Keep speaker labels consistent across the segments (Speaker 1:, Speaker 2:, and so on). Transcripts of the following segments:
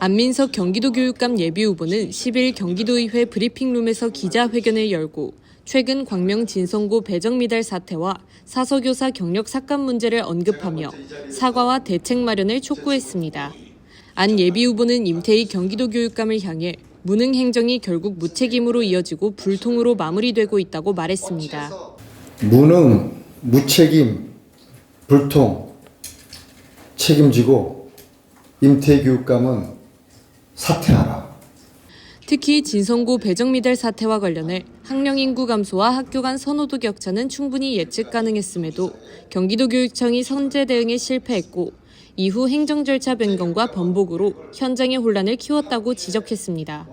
Speaker 1: 안민석 경기도 교육감 예비 후보는 10일 경기도의회 브리핑룸에서 기자회견을 열고 최근 광명 진성고 배정미달 사태와 사서교사 경력 삭감 문제를 언급하며 사과와 대책 마련을 촉구했습니다. 안 예비 후보는 임태희 경기도 교육감을 향해 무능 행정이 결국 무책임으로 이어지고 불통으로 마무리되고 있다고 말했습니다.
Speaker 2: 무능, 무책임, 불통 책임지고 임태 교육감은 사퇴하라.
Speaker 1: 특히 진성고 배정미달 사태와 관련해 학령 인구 감소와 학교 간 선호도 격차는 충분히 예측 가능했음에도 경기도 교육청이 선제 대응에 실패했고 이후 행정 절차 변경과 번복으로 현장의 혼란을 키웠다고 지적했습니다.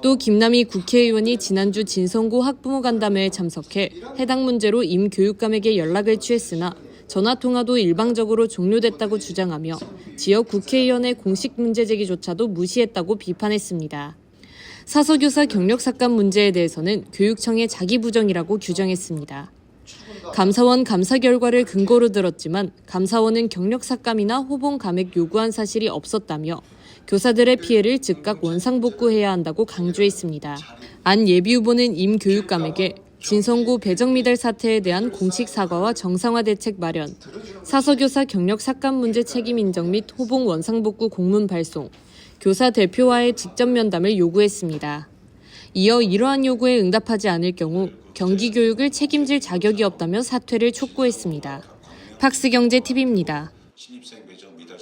Speaker 1: 또 김남희 국회의원이 지난주 진성고 학부모 간담회에 참석해 해당 문제로 임 교육감에게 연락을 취했으나 전화 통화도 일방적으로 종료됐다고 주장하며 지역 국회의원의 공식 문제 제기조차도 무시했다고 비판했습니다. 사서교사 경력 삭감 문제에 대해서는 교육청의 자기 부정이라고 규정했습니다. 감사원 감사 결과를 근거로 들었지만 감사원은 경력 삭감이나 호봉 감액 요구한 사실이 없었다며 교사들의 피해를 즉각 원상복구해야 한다고 강조했습니다. 안 예비 후보는 임 교육감에게 진성고 배정미달 사태에 대한 공식 사과와 정상화 대책 마련, 사서교사 경력 삭감 문제 책임 인정 및 호봉 원상복구 공문 발송, 교사 대표와의 직접 면담을 요구했습니다. 이어 이러한 요구에 응답하지 않을 경우 경기 교육을 책임질 자격이 없다며 사퇴를 촉구했습니다. 팍스경제 TV입니다.
Speaker 3: 신입생